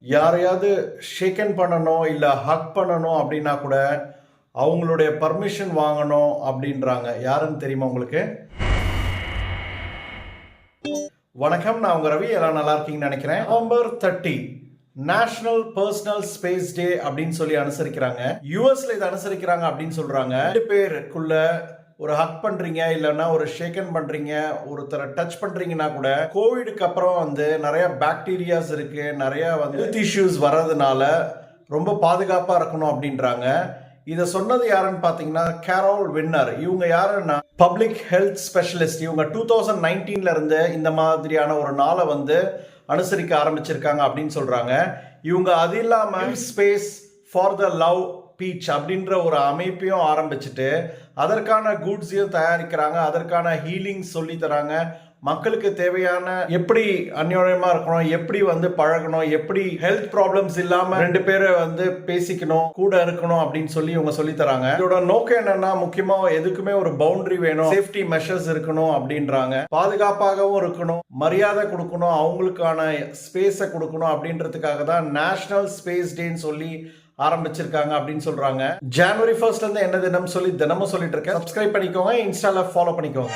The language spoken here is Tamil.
யாரையாவது ஷேக்கன் பண்ணணும் இல்லை ஹக் பண்ணணும் அப்படின்னா கூட அவங்களுடைய பர்மிஷன் வாங்கணும் அப்படின்றாங்க. யாருன்னு தெரியுமா உங்களுக்கு? வணக்கம் நான் உங்க ரவி. எல்லாம் நல்லா இருக்கீங்கன்னு நினைக்கிறேன். November thirty national personal space day அப்படின்னு சொல்லி அனுசரிக்கிறாங்க. யூஎஸ்ல இதை அனுசரிக்கிறாங்க அப்படின்னு சொல்றாங்க. ரெண்டு பேருக்குள்ள ஒரு ஹக் பண்றீங்க இல்லைன்னா ஒரு ஷேக்கன் பண்றீங்க ஒருத்தரை டச் பண்றீங்கன்னா கூட கோவிடுக்கு அப்புறம் வந்து நிறைய பாக்டீரியாஸ் இருக்கு நிறைய வந்து ஹெல்த் இஷ்யூஸ் வர்றதுனால ரொம்ப பாதுகாப்பாக இருக்கணும் அப்படின்றாங்க. இதை சொன்னது யாருன்னு பார்த்தீங்கன்னா கேரோல் வின்னர் இவங்க யாருன்னா பப்ளிக் ஹெல்த் ஸ்பெஷலிஸ்ட் இவங்க டூ தௌசண்ட் நைன்டீன்ல இருந்து இந்த மாதிரியான ஒரு நாளை வந்து அனுசரிக்க ஆரம்பிச்சிருக்காங்க அப்படின்னு சொல்றாங்க. இவங்க அது இல்லாமல் space for the love beach அப்படின்ற ஒரு அமைப்பையும் ஆரம்பிச்சுட்டு அதற்கான குட்ஸையும் தயாரிக்கிறாங்க அதற்கான ஹீலிங் சொல்லி தராங்க. மக்களுக்கு தேவையான எப்படி அந்யோன்யமா இருக்கணும் எப்படி வந்து பழகணும் எப்படி ஹெல்த் ப்ராப்ளம்ஸ் இல்லாம ரெண்டு பேரை வந்து பேசிக்கணும் கூட இருக்கணும் அப்படின்னு சொல்லி இவங்க சொல்லி தராங்க. இதோட நோக்கம் என்னன்னா முக்கியமா எதுக்குமே ஒரு பவுண்டரி வேணும் சேஃப்டி மெஷர்ஸ் இருக்கணும் அப்படின்றாங்க. பாதுகாப்பாகவும் இருக்கணும் மரியாதை கொடுக்கணும் அவங்களுக்கான ஸ்பேஸை கொடுக்கணும் அப்படின்றதுக்காக தான் நேஷனல் ஸ்பேஸ் டேன்னு சொல்லி ஆரம்பிச்சிருக்காங்க அப்படின்னு சொல்றாங்க. ஜனவரி ஃபர்ஸ்ட்ல இருந்து என்ன தினம் சொல்லி தினமும் சொல்லிட்டு இருக்கேன். சப்ஸ்கிரைப் பண்ணிக்கோங்க. இன்ஸ்டால ஃபாலோ பண்ணிக்கோங்க.